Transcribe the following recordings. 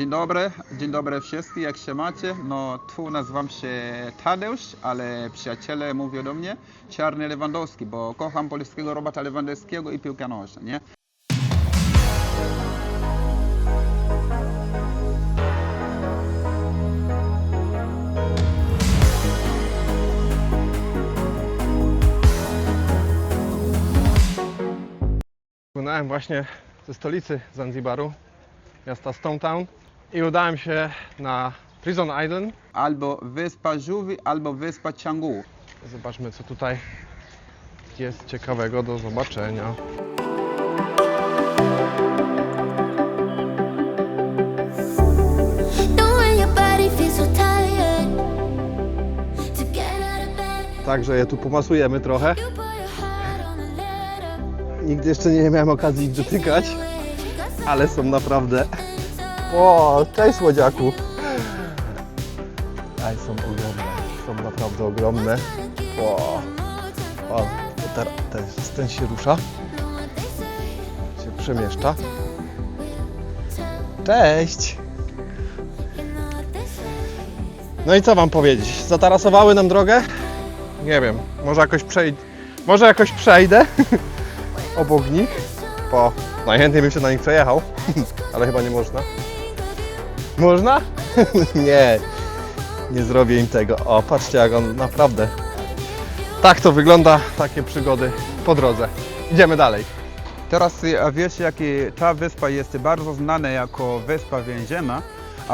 Dzień dobry, dzień dobry wszystkim, jak się macie? No tu nazywam się Tadeusz, ale przyjaciele mówią do mnie Czarny Lewandowski, bo kocham polskiego Roberta Lewandowskiego i piłkę nożną, nie? Płynąłem właśnie ze stolicy Zanzibaru, miasta Stone Town i udałem się na Prison Island. Albo wyspa Żółwi, albo wyspa Canggu. Zobaczmy co tutaj jest ciekawego do zobaczenia. Także je tu pomasujemy trochę. Nigdy jeszcze nie miałem okazji ich dotykać, ale są naprawdę... O, cześć słodziaku! Aj, są ogromne, są naprawdę ogromne. O, o teraz ten, ten się rusza, się przemieszcza. Cześć! No i co wam powiedzieć? Zatarasowały nam drogę? Nie wiem, może jakoś przejdę. Może jakoś przejdę obok nich. Bo najchętniej bym się na nich przejechał, ale chyba nie można. Można? nie, nie zrobię im tego. O, patrzcie jak on naprawdę. Tak to wygląda, takie przygody po drodze. Idziemy dalej. Teraz wiecie, jaki ta wyspa jest bardzo znana jako wyspa więzienna,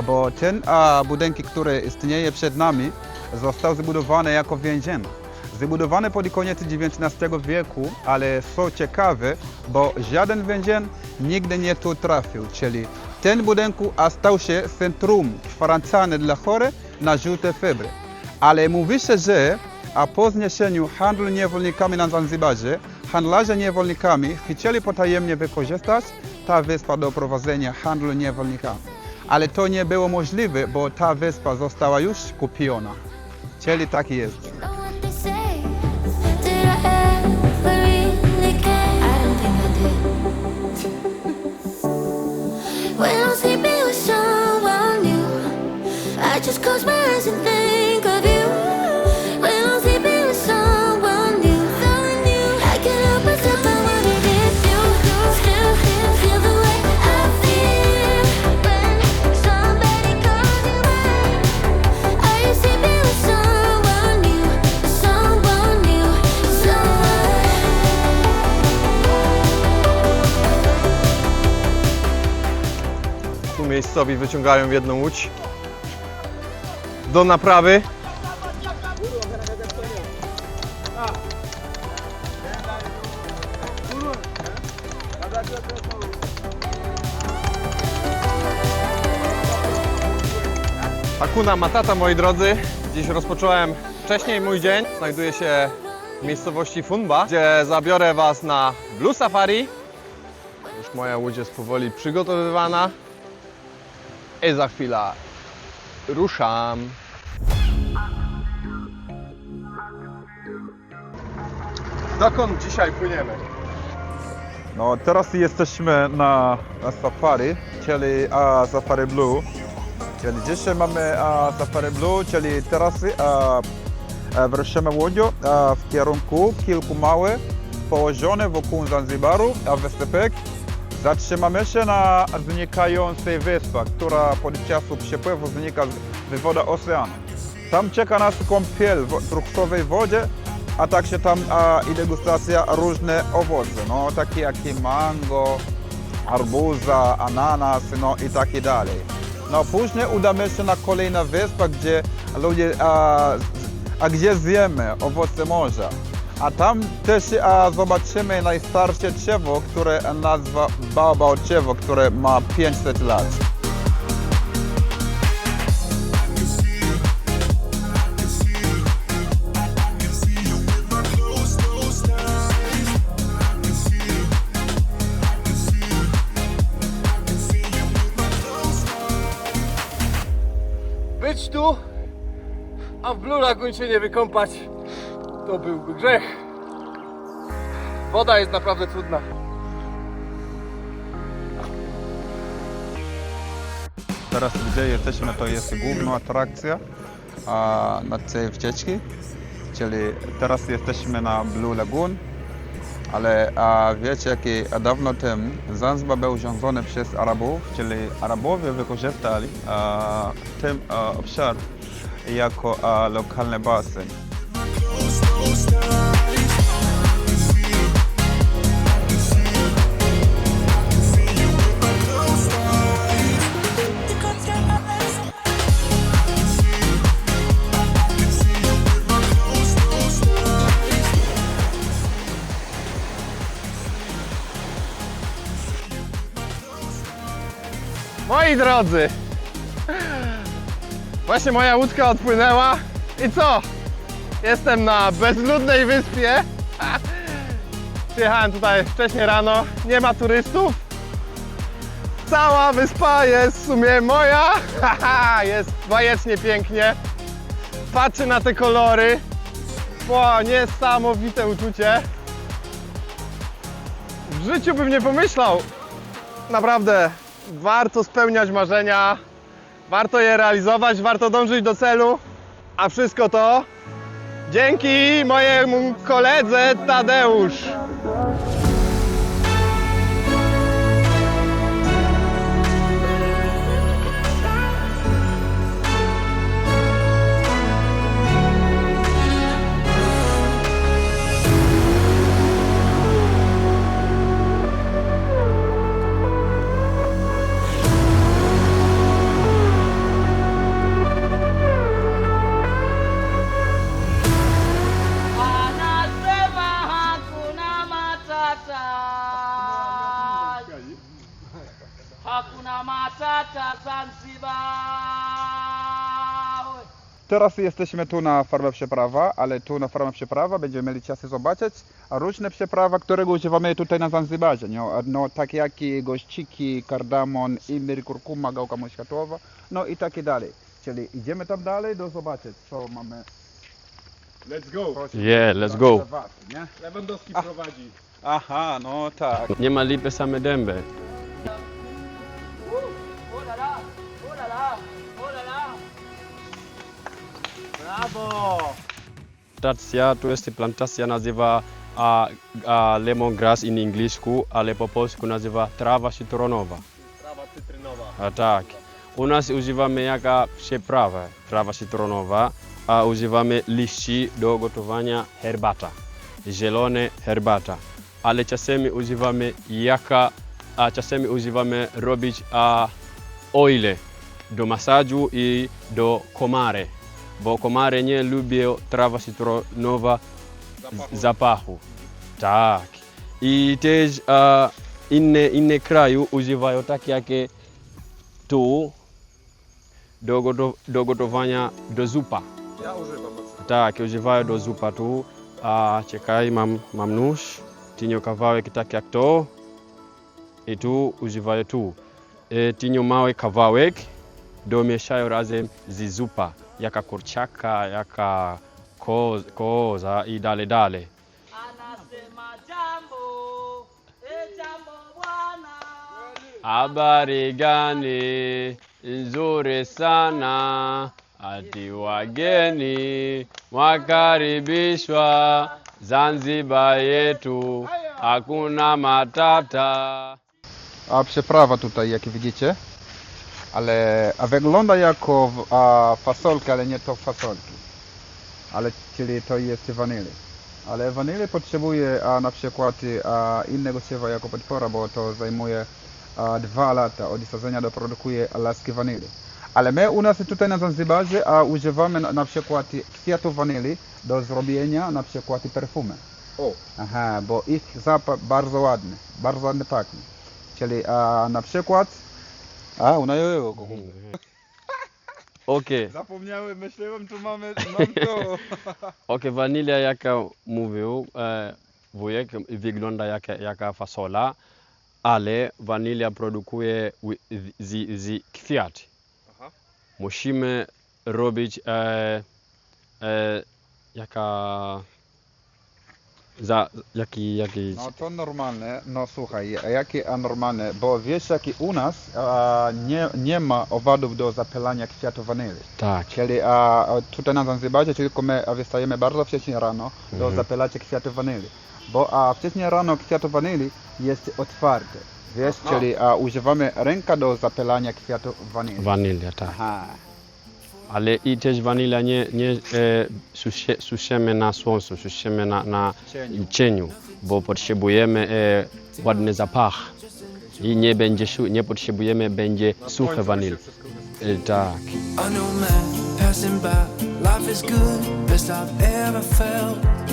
bo ten a, który istnieje przed nami, został zbudowany jako więzienna. Zbudowany pod koniec XIX wieku, ale są ciekawe, bo żaden więzień nigdy nie tu trafił, czyli ten budynek a stał się centrum kwarantanny dla chorych na żółte febry. Ale mówi się, że po zniesieniu handlu niewolnikami na Zanzibarze, handlarze niewolnikami chcieli potajemnie wykorzystać ta wyspa do prowadzenia handlu niewolnikami. Ale to nie było możliwe, bo ta wyspa została już kupiona. Czyli tak jest. Miejscowi wyciągają jedną łódź do naprawy. Hakuna Matata, moi drodzy. Dziś rozpocząłem wcześniej mój dzień. Znajduję się w miejscowości Funba, gdzie zabiorę Was na Blue Safari. Już moja łódź jest powoli przygotowywana. I za chwilę ruszam. Dokąd dzisiaj płyniemy? No teraz jesteśmy na, na safari, czyli a, Safari Blue. Czyli dzisiaj mamy a, Safari Blue, czyli teraz a, a, wyruszymy łodzią a, w kierunku kilku małych położonych wokół Zanzibaru, a wysepek. Zatrzymamy się na znikającej wyspie, która pod czasu przepływu znika z woda oceanu. Tam czeka nas kąpiel w fruktowej wodzie, a także tam a, i degustacja różne owoce, no takie jak mango, arbuza, ananas, no i tak dalej. No później udamy się na kolejną wyspę, gdzie ludzie, a, a gdzie zjemy owoce morza. A tam też a, zobaczymy najstarsze drzewo, które nazwa Baobab drzewo, które ma 500 lat. Być tu, a w Blue Lagoon się nie wykąpać, to byłby grzech. Woda jest naprawdę trudna. teraz gdzie jesteśmy, to jest główna atrakcja a, na tej wycieczki, czyli teraz jesteśmy na Blue Lagoon, ale a wiecie, jaki dawno temu Zanzibar był rządzony przez Arabów, czyli Arabowie wykorzystali a, ten a, obszar jako a, lokalny basen. Moi drodzy, właśnie moja łódka odpłynęła i co? Jestem na bezludnej wyspie. Przyjechałem tutaj wcześnie rano, nie ma turystów. Cała wyspa jest w sumie moja. Jest bajecznie pięknie. Patrzę na te kolory. Ło, niesamowite uczucie. W życiu bym nie pomyślał, naprawdę warto spełniać marzenia, warto je realizować, warto dążyć do celu, a wszystko to dzięki mojemu koledze Tadeusz. Teraz jesteśmy tu na farmę przeprawa, ale tu na farmę przeprawa będziemy mieli czas zobaczyć różne przeprawy, którego używamy tutaj na Zanzibarze. No, no, takie jak gościki, kardamon, imir, kurkuma, gałka muszkatowa, no i takie dalej. Czyli idziemy tam dalej do zobaczyć, co mamy. Let's go. Proszę, Yeah, let's go. Lewandowski prowadzi. Aha, no tak. Nie ma lipy same dęby. Brawo! Plantacja, tu jest plantacja nazywa a, a lemongrass in angielsku, ale po polsku nazywa trawa cytrynowa. Trawa cytrynowa. A tak. U nas używamy jaka przyprawa trawa cytrynowa, a używamy liści do gotowania herbata. Zielone herbata. Ale czasami używamy jaka, a czasami używamy robić a oile do masażu i do komary. Bo komary nie lubią trawa cytrynowa z zapachu. Tak. I też a, inne, inne kraju używają tak jak tu do gotowania do zupa. Ja używam. Tak, używają do zupa tu. A czekaj, mam, mam nóż. Tinio kawałek tak jak to. I tu używają tu. E, Tinio mały kawałek. Domieszają razem z zupa. Jaka yakakooza jaka ko, koza i dalej, dalej. Anasema jambo, e jambo bwana. Habari gani? Nzuri sana. Ati wageni wakaribishwa zanziba yetu, hakuna matata. A przeprawa tutaj, jak widzicie, ale a wygląda jako a, fasolka, ale nie to fasolki. Ale czyli to jest wanili. Ale wanili potrzebuje a, na przykład a, innego siewa jako podpora, bo to zajmuje a, dwa lata od sadzenia do produkuje laski wanili. Ale my u nas tutaj na Zanzibarze a, używamy na, na przykład kwiatów wanili do zrobienia na przykład perfumy. O. Aha, bo ich zapach bardzo ładny, bardzo ładny pachnie. Czyli a, na przykład... A, unajojo. Okej, Zapomniałem, myślałem, tu mamy, mam to. okay, wanilia jaka mówił e, wujek wygląda jaka, jaka fasola, ale wanilia produkuje zi z, z kwiat. Aha. Musimy robić e, e, jaka Za jaki, jaki... No to normalne, no słuchaj, jakie anormalne, bo wiesz jaki u nas a, nie, nie ma owadów do zapylania kwiatów wanili. Tak. Czyli a, tutaj na Zanzibarze tylko my a, wstajemy bardzo wcześnie rano do Mhm. zapylacia kwiatów wanili. Bo a wcześniej rano kwiatów wanili jest otwarte. Wiesz, czyli a, używamy ręka do zapylania kwiatów wanili. Wanilia, tak. Aha. Ale i też wanilia nie, nie e, susie, suszymy na słońcu, suszymy na, na Cieniu. cieniu, bo potrzebujemy e, ładny zapach. I nie będzie, nie potrzebujemy, będzie suche wanil. E, tak. A new man passing by. Life is good, best I've ever felt.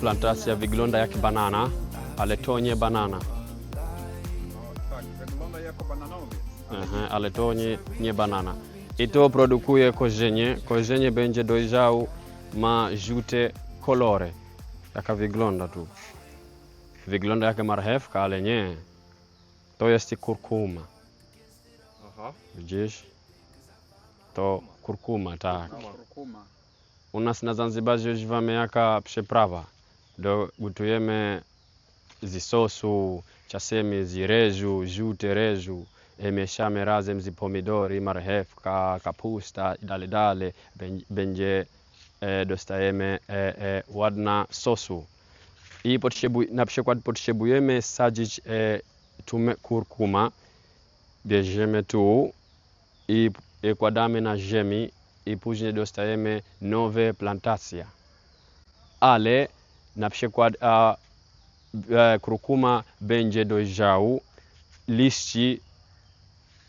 Oh, I Plantacja wygląda jak banana, ale to nie banana. Tak, wygląda jako bananowiec. Aha, ale to nie, nie banana. I to produkuje korzenie. Korzenie będzie dojrzał, ma żółte kolory. Jaka wygląda tu. Wygląda jak marchewka, ale nie. To jest kurkuma. Aha. Widzisz? To kurkuma, tak. U nas na Zanzibarze używamy jaka przyprawa. Do, gotujemy z sosu, czasami z ryżu, żółty ryżu. I mieszamy razem z pomidory, marchewka, kapusta. Bę- Będzie, e, dostajemy e, e, ładna sosu. I potrzebuj, na przykład potrzebujemy sadzić e, kurkuma. Bierzemy tu i, i na ziemi i później dostajemy nowe plantacje. Ale na przykład a, e, kurkuma będzie dojrzał, liści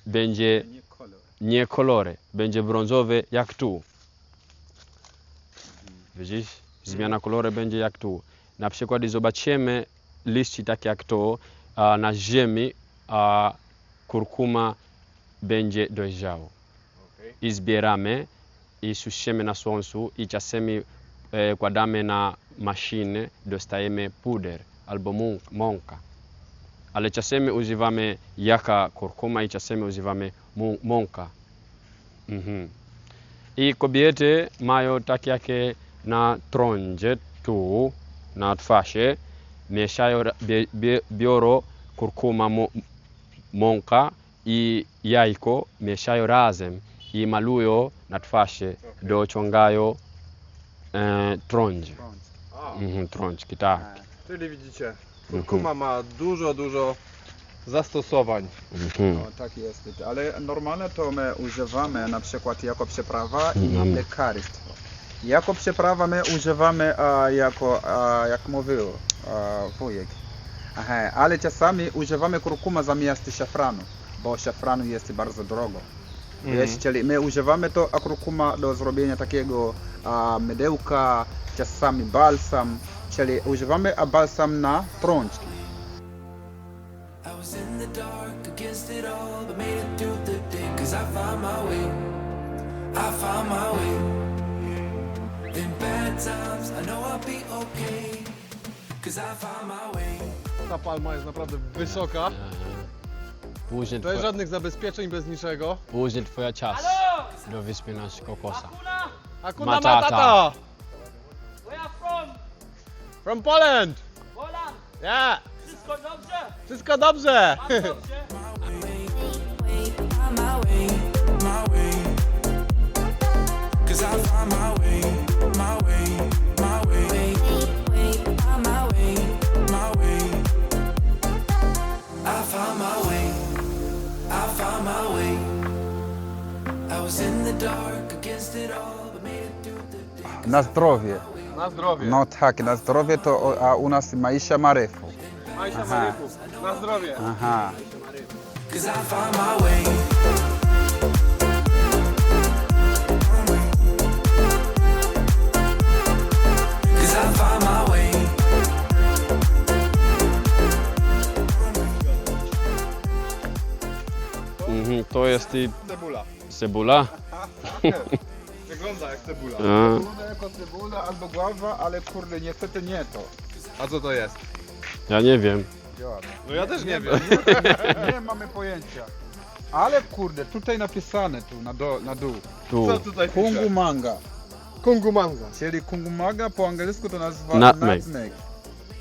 będzie Nie kolor. nie kolory, będzie brązowy jak tu. Widzisz? Zmiana koloru będzie jak tu. Na przykład zobaczymy liści tak jak to a na ziemi a kurkuma będzie dojrzał. I zbieramy i suszymy na słońcu i czasami e, dame na mashine dostaeme puder albo monka mąka. Ale czasami używamy jaka kurkuma i czasami używamy mą- mąka. Mhm. I kobiety mają tak yake na trądzie tu, na tfashe mieszają, bioro biorą kurkuma, monka mąka i jajko, mieszają razem i malują na twarzy, dociągają e, trądź. A, Mhm, trączki, tak. czyli widzicie, kurkuma ma dużo, dużo zastosowań. Mhm. No, tak jest. Ale normalnie to my używamy na przykład jako przyprawa i Mam. lekarstwo. Jako przyprawa my używamy a, jako, a, jak mówił a, wujek. Aha, ale czasami używamy kurkuma zamiast szafranu, bo szafranu jest bardzo drogo. Wiesz, czyli my używamy to a kurkuma do zrobienia takiego a, mydełka, czasami balsam, czyli używamy a balsam na prączki. I was in the dark against it all, but made it through the day. Cause I found my way. I found my way. In bad times, I know I'll be okay. Cause I found my way. Ta palma jest naprawdę wysoka. Później, To jest twoja, żadnych zabezpieczeń, bez niczego. później twoja czas Halo! do wyspy na kokosa. Kuna! Hakuna Matata. Matata! Where you from? From Poland! Poland! Yeah! Wszystko dobrze? Wszystko dobrze! Mam dobrze? Find my way, my way. Cause I found my way, Na zdrowie. Na zdrowie. No tak, na zdrowie to a u nas Maisha Maryfu. Majsia Aha. Maryków. Na zdrowie. Aha. Cause I found my way. Cause I found my way. Mhm, to jest i Cebula. cebula. Wygląda jak cebula. A, Wygląda jako cebula albo gława, ale kurde, niestety nie to. A co to jest? ja nie wiem. działamy. No ja też nie wiem. Nie, nie mamy pojęcia. Ale kurde, tutaj napisane tu na, do, na dół. Tu. Co tutaj Kungu pisze? manga. Kungu manga. Czyli kungumanga po angielsku to nazywa Nutmeg.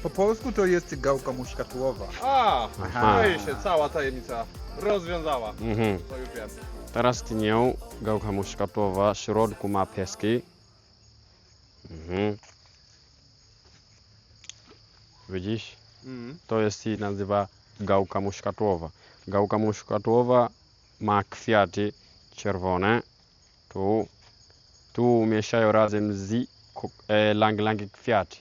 Po polsku to jest gałka muszkatułowa. A, Aha. no i się cała tajemnica rozwiązała. Mhm. To już wiem. Teraz gałka muszkatowa, w środku ma pieski. Mhm. Widzisz? Mm. To jest się nazywa gałka muszkatowa. Gałka muszkatowa ma kwiaty czerwone. Tu, tu mieszają razem z e, lang lang kwiaty.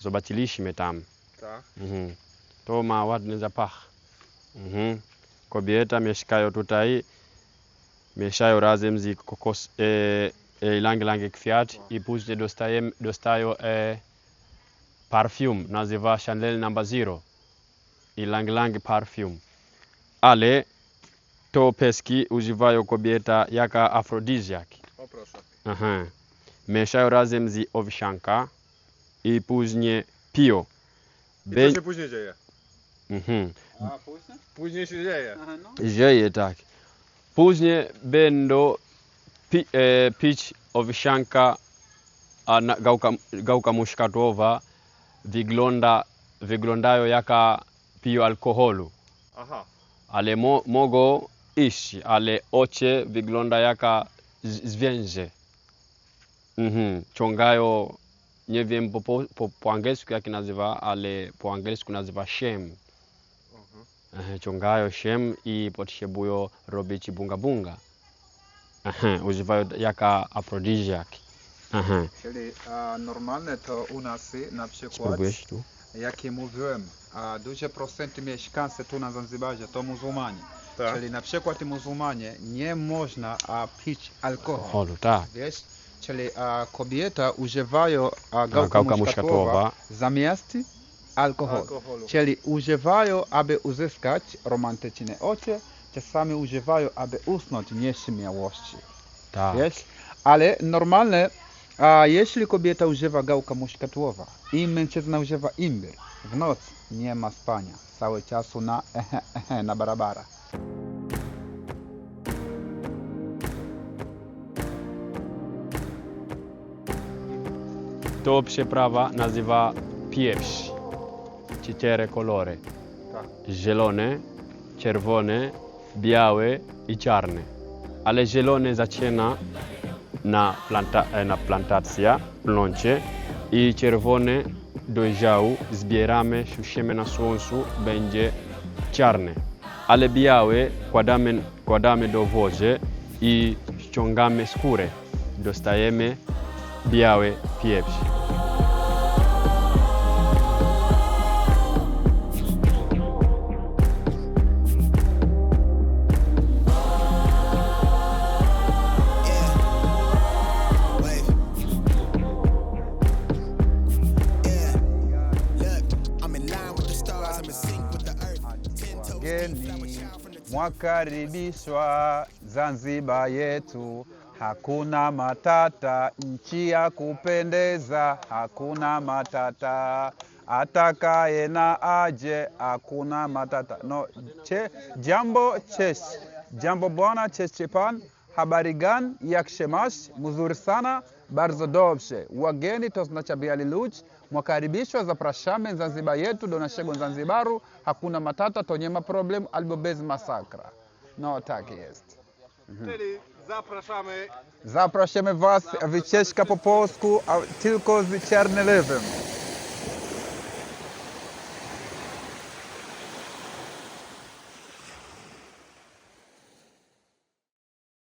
Zobaczyliśmy tam. Tak. Mhm. To ma ładny zapach. Mhm. Kobieta mieszkają tutaj, mieszają razem z kokos, e, e, lang lang kwiat i później dostają, dostają e, parfum, nazywa Chanel Number Zero i lang lang parfum. Ale to peski używają kobieta jako afrodizjak. O proszę. Aha. Mieszają razem z owsianka i później piją. I Bę- co się później dzieje? Mhm. A później? Później się dzieje. Aha, no. Dzieje tak. Później będą pi, e, pić owsianka, a na, gałka, gałka muszkatowa wygląda, wyglądają jaka piją alkoholu. Aha. Ale mo, mogą iść, ale oczy wygląda jaka z- zwierzę. Mhm. Ciągają, nie wiem po, po, po, po angielsku jak nazywa, ale po angielsku nazywa shem. Aha, ciągają się i potrzebują robić bunga bunga. Aha, używają jako afrodizjak. Aha. Czyli a, normalne to u nas na przykład, tu? jak ja mówiłem, a duże procenty mieszkańców tu na Zanzibarze to muzułmanie. Tak. Czyli na przykład muzułmanie nie można a, pić alkohol. Alkoholu, tak. Wiesz? Czyli a, kobieta używają a, gałka gałka muszkatowa. muszkatowa zamiast alkoholu. Alkoholu. Czyli używają, aby uzyskać romantyczne oczy, czasami używają, aby usnąć nieśmiałości. tak. Wiesz? Ale normalne, a jeśli kobieta używa gałka muszkatowa i mężczyzna używa imbir, w noc nie ma spania. Cały czasu na, na barabara. To przeprawa nazywa pieprz. Cztery kolory. Tak. Zielone, czerwone, białe i czarne. Ale zielone zaczyna na, planta, e, na plantacja, plącie i czerwone dojrzał, zbieramy, suszymy na słońcu, będzie czarne. Ale białe kładamy, kładamy do wody i ściągamy skórę. Dostajemy biały pieprz. Mwakaribishwa Zanzibar yetu, hakuna matata, nchi ya kupendeza, hakuna matata, atakaye na aje, hakuna matata. No, che, jambo chesh, jambo bwana chechepan habari gani? Yakshemash. Mzuri sana, bardzo dobrze. Wageni tosnachabialiluch mwakaribishwa, zaprashame Zanzibar yetu, donashego Zanzibaru, hakuna matata, tonyema problem albobez masakra. No tak jest. Czyli zapraszamy Zapraszamy Was, wycieczka po polsku, a tylko z czarnym lewym.